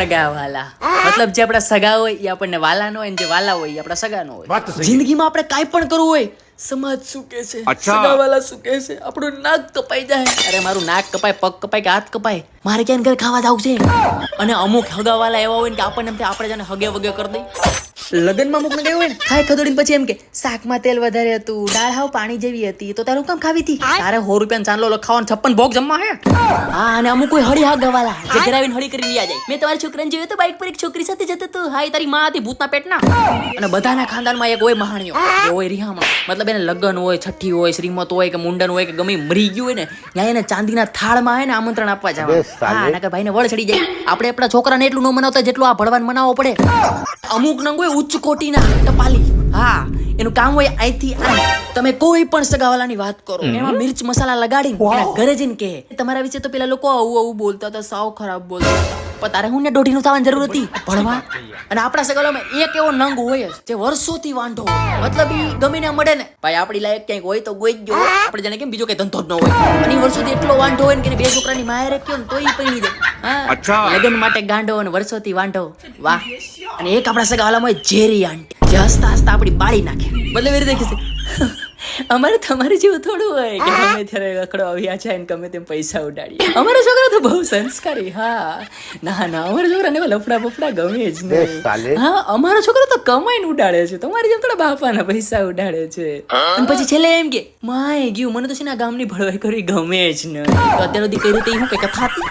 સગા વાલા. મતલબ જે આપણા સગા હોય એ આપણને વાલાનો હોય ને જે વાલા હોય એ આપણા સગા નો વાત તો હોય જિંદગીમાં આપણે કાંઈ પણ કરવું હોય સમાજ શું કે છે સગા વાલા શું કે છે આપણું નાક કપાઈ જાય. અરે મારું નાક કપાય પગ કપાય કે હાથ કપાય? મારે ક્યાં ઘરે ખાવા જાવ છે અને અમુક હગાવાલા એવા હોય ને કે આપણને આપણે જાણે હગે વગે કરી દઈ લગ્નમાં મૂકને ગયું હોય ને ખાઈ ખદોડીને પછી એમ કે શાકમાં તેલ વધારે હતું દાળ હાવ પાણી જેવી હતી તો તારું કામ ખાવી હતી? તારે સો રૂપિયા ચાંદલો ખાવાનું છપ્પન ભોગ જમવા હે. હા અને અમુક કોઈ હળી હગાવાલા જે ઘરે આવીને હળી કરી રહ્યા જાય. મેં તમારી છોકરાને જોયો તો બાઇક પર એક છોકરી સાથે જતો તો હાય તારી માં હતી ભૂતના પેટના. અને બધાના ખાનદાનમાં એક હોય મહાણીઓ હોય રિહામણ. મતલબ એને લગ્ન હોય છઠ્ઠી હોય શ્રીમત હોય કે મુંડન હોય કે ગમે મરી ગયું હોય ને ત્યાં એને ચાંદીના થાળમાં હે ને આમંત્રણ આપવા જવાનું. હા નકર ભાઈને વળ ચડી જાય. આપણે આપણા છોકરાને એટલું ન મનાવતા જેટલું આ ભળવાન મનાવવો પડે. અમુક નંગ હોય ઉચ્ચ કોટીના ટપાલી. હા એનું કામ હોય અહીંથી આ તમે કોઈ પણ સગાવાલાની વાત કરો એમાં મિર્ચ મસાલા લગાડી ઘરે જઈને કહે તમારા વિશે તો પેલા લોકો આવું આવું બોલતા હતા સાવ ખરાબ બોલતા હતા. પણ તારે હું ને દોઢીનું થવાની જરૂર હતી? ભણવા? અને આપણા સગલોમાં એક એવો નંગ હોય જ જે વર્ષોથી વાંઢો હોય. મતલબ ઈ ગમીને મળે ને. ભાઈ આપણી લાયક ક્યાંક હોય તો ગોઈ જ ગયો આપણે જાણે કેમ બીજો કઈ ધંધો જ ન હોય. અને વર્ષોથી એટલો વાંઢો હોય ને કે બે છોકરાની માયરે કયો ને તોય પૈણી દે હા. અચ્છા. લગ્ન માટે ગાંડો અને વર્ષોથી વાંઢો. વાહ. અને એક આપણા સગાવાલામાં હોય ઝેરી આંટી. જે હસતા હસતા આપણી બાળી નાખે. મતલબ એ રીતે કહેશે અમારે તમારે જેવું થોડું હોય કે ગમે ત્યારે રખડો આવ્યા છે ને ગમે તેમ પૈસા ઉડાડીએ. અમારા છોકરા તો બહુ સંસ્કારી હા. ના ના અમારા છોકરાને એવા લફડા બફડા ગમે જ નહીં. હા અમારો છોકરો તો કમાઈને ઉડાડે છે. તમારી જેમ થોડા બાપાના પૈસા ઉડાડે છે. અને પછી છેલ્લે એમ કે માય ગયું મને તો છે ને આ ગામની ભળવાઈ કરવી ગમે જ નહીં. તો અત્યાર સુધી કર્યું તો હું કઈ કથા હતી